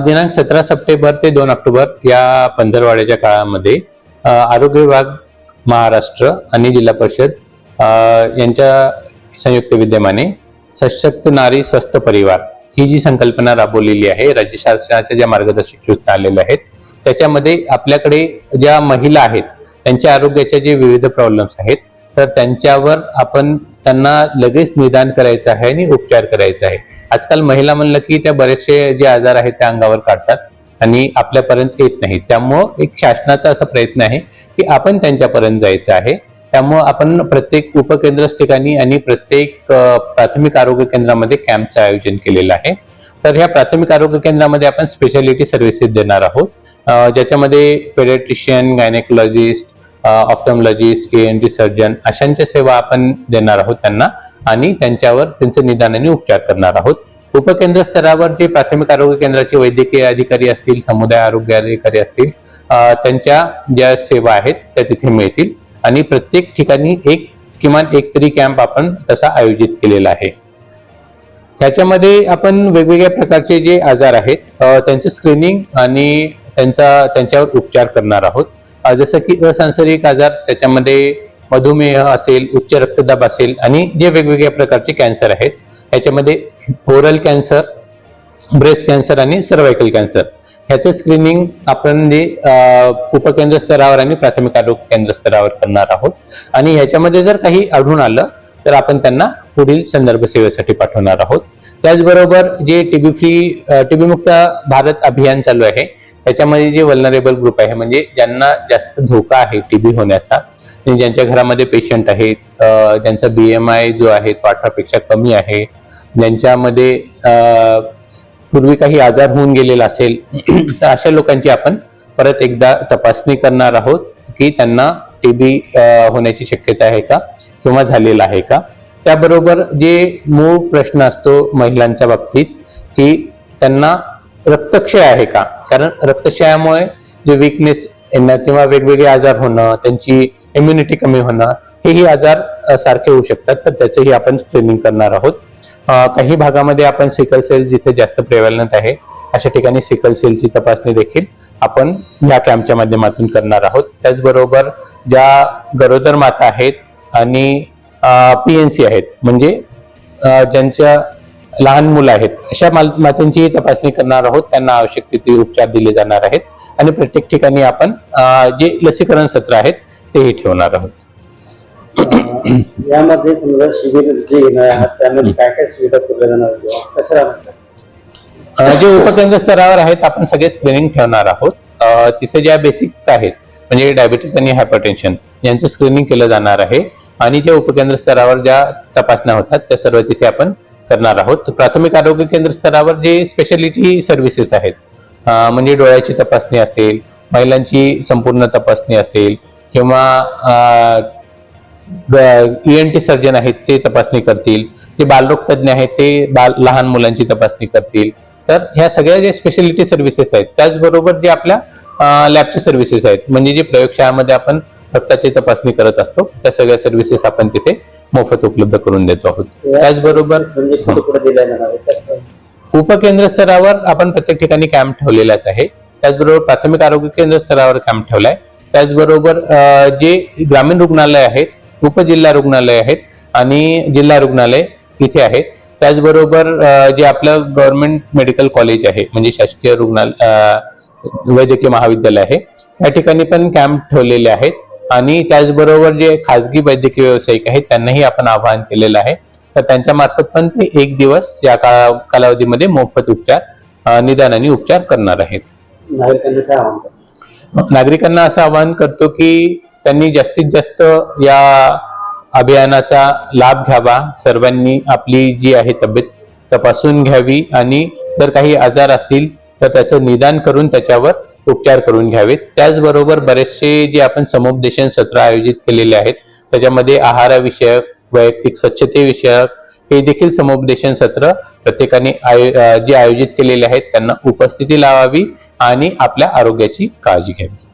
दिनांक सतरा सप्टेंबर ते दोन ऑक्टोबर या पंधरवाड्याच्या काळामध्ये आरोग्य विभाग महाराष्ट्र आणि जिल्हा परिषद यांच्या संयुक्त विद्यमाने सशक्त नारी स्वस्थ परिवार ही जी संकल्पना राबवलेली आहे राज्य शासनाच्या ज्या मार्गदर्शक सूचना आलेल्या आहेत त्याच्यामध्ये आपल्याकडे ज्या महिला आहेत त्यांच्या आरोग्याचे जे विविध प्रॉब्लेम्स आहेत तर त्यांच्यावर आपण त्यांना लगेच निदान करायचं आहे आणि उपचार करायचा आहे. आजकाल महिला म्हणलं की त्या बरेचसे जे आजार आहेत त्या अंगावर काढतात आणि आपल्यापर्यंत येत नाहीत त्यामुळं एक शासनाचा असा प्रयत्न आहे की आपण त्यांच्यापर्यंत जायचं आहे. त्यामुळं आपण प्रत्येक उपकेंद्र ठिकाणी आणि प्रत्येक प्राथमिक आरोग्य केंद्रामध्ये कॅम्पचं आयोजन केलेलं आहे. तर ह्या प्राथमिक आरोग्य केंद्रामध्ये आपण स्पेशालिटी सर्व्हिसेस देणार आहोत. ज्याच्यामध्ये paediatrician gynaecologist ophthalmologist A N D surgeon अशांच्या सेवा आपण देणार आहोत त्यांना आणि त्यांच्यावर त्यांचं निदान आणि उपचार करणार आहोत. उपकेंद्र स्तरावर जे प्राथमिक आरोग्य केंद्राचे वैद्यकीय अधिकारी असतील समुदाय आरोग्य अधिकारी असतील त्यांच्या ज्या सेवा आहेत त्या तिथे मिळतील. आणि प्रत्येक ठिकाणी एक किमान एक तरी कॅम्प आपण तसा आयोजित केलेला आहे. ह्याच्यामध्ये आपण वेगवेगळ्या प्रकारचे जे आजार आहेत त्यांचं स्क्रीनिंग आणि त्यांचा त्यांच्यावर उपचार करणार आहोत. जसं की असंसर्गिक आजार त्याच्यामध्ये मधुमेह असेल उच्च रक्तदाब असेल आणि जे वेगवेगळ्या प्रकारचे कॅन्सर आहेत त्याच्यामध्ये ओरल कॅन्सर ब्रेस्ट कॅन्सर आणि सर्वायकल कॅन्सर ह्याचं स्क्रीनिंग आपण जे उपकेंद्र स्तरावर आणि प्राथमिक आरोग्य केंद्र स्तरावर करणार आहोत. आणि ह्याच्यामध्ये जर काही आढळून आलं तर आपण त्यांना पुढील संदर्भ सेवेसाठी पाठवणार आहोत. त्याचबरोबर जे टीबी फ्री टीबी मुक्त भारत अभियान चालू आहे त्याच्यामध्ये जे वल्नरेबल ग्रुप आहे म्हणजे ज्यांना जास्त धोका आहे टीबी होण्याचा ज्यांच्या घरामध्ये पेशंट आहेत ज्यांचा बी एम आय जो आहे तो अठरापेक्षा कमी आहे ज्यांच्यामध्ये पूर्वी काही आजार होऊन गेलेला असेल तर अशा लोकांची आपण परत एकदा तपासणी करणार आहोत की त्यांना टीबी होण्याची शक्यता आहे का किंवा झालेला आहे का. त्याबरोबर जे मूळ प्रश्न असतो महिलांच्या बाबतीत की त्यांना रक्तक्षय आहे का? कारण रक्तक्षयामुळे जे विकनेस येणं किंवा वेगवेगळे आजार होणं त्यांची इम्युनिटी कमी होणं हेही आजार सारखे होऊ शकतात. तर त्याचंही आपण स्क्रीनिंग करणार आहोत. काही भागामध्ये आपण सिकल सेल जिथे जास्त प्रेवलंट आहे अशा ठिकाणी सिकल सेलची तपासणी देखील आपण या कॅम्पच्या माध्यमातून करणार आहोत. त्याचबरोबर ज्या गरोदर माता आहेत आणि पीएनसी आहेत. म्हणजे ज्यांच्या लहान मुलं आहेत अशा मातांची तपासणी करणार आहोत. त्यांना आवश्यक तिथे उपचार दिले जाणार आहेत. आणि प्रत्येक ठिकाणी आपण जे लसीकरण सत्र आहेत तेही ठेवणार आहोत. यामध्ये समजा शिबिर जे येणार आहे त्यामध्ये काय काय सुविधा पुरवल्या जाणार कसं जे उपकेंद्र स्तरावर आहेत आपण सगळे स्क्रीनिंग ठेवणार आहोत. तिथे ज्या बेसिक आहेत म्हणजे डायबिटीस आणि हायपरटेन्शन यांचं स्क्रीनिंग केलं जाणार आहे. आणि ज्या उपकेंद्र स्तरावर ज्या तपासण्या होतात त्या सर्व तिथे आपण करणार आहोत. प्राथमिक आरोग्य केंद्र स्तरावर जे स्पेशालिटी सर्व्हिसेस आहेत म्हणजे डोळ्याची तपासणी असेल महिलांची संपूर्ण तपासणी असेल किंवा ईएनटी टी सर्जन आहेत ते तपासणी करतील. जे बालरोग तज्ज्ञ आहेत ते बाल लहान मुलांची तपासणी करतील. तर ह्या सगळ्या जे स्पेशालिटी सर्व्हिसेस आहेत त्याचबरोबर जे आपल्या लॅबचे सर्व्हिसेस आहेत म्हणजे जे प्रयोगशाळामध्ये आपण रक्ताची तपासणी करत असतो. त्या सगळ्या सर्व्हिसेस आपण तिथे मोफत उपलब्ध करून देतो आहोत. त्याचबरोबर म्हणजे उपकेंद्र स्तरावर आपण प्रत्येक ठिकाणी कॅम्प ठेवलेलाच आहे. त्याचबरोबर प्राथमिक आरोग्य केंद्र स्तरावर कॅम्प ठेवलाय. त्याचबरोबर जे ग्रामीण रुग्णालय आहेत उपजिल्हा रुग्णालय आहेत आणि जिल्हा रुग्णालय इथे आहेत. त्याचबरोबर जे आपलं गव्हर्नमेंट मेडिकल कॉलेज आहे म्हणजे शासकीय रुग्णालय वैद्यकीय महाविद्यालय आहे. या ठिकाणी पण कॅम्प ठेवलेले आहेत. आणि त्याचबरोबर जे खाजगी वैद्यकीय व्यावसायिक आहेत त्यांनाही आपण आवाहन केलेलं आहे. तर त्यांच्या मार्फत पण ते एक दिवस या काळा कालावधीमध्ये मोफत उपचार अ, निदान आणि उपचार करणार आहेत? नागरिकांना असं आवाहन करतो की त्यांनी जास्तीत जास्त या अभियानाचा लाभ घ्यावा. सर्वांनी आपली जी आहे तब्येत तपासून घ्यावी आणि जर काही आजार असतील तर त्याचं निदान करून त्याच्यावर उपचार करून घ्यावेत. त्याचबरोबर बरेचसे जे आपण समुपदेशन सत्र आयोजित केलेले आहेत त्याच्यामध्ये आहाराविषयक वैयक्तिक स्वच्छतेविषयक हे देखील समुपदेशन सत्र प्रत्येकाने आयो- जे आयोजित केलेले आहेत त्यांना उपस्थिती लावावी आणि आपल्या आरोग्याची काळजी घ्यावी.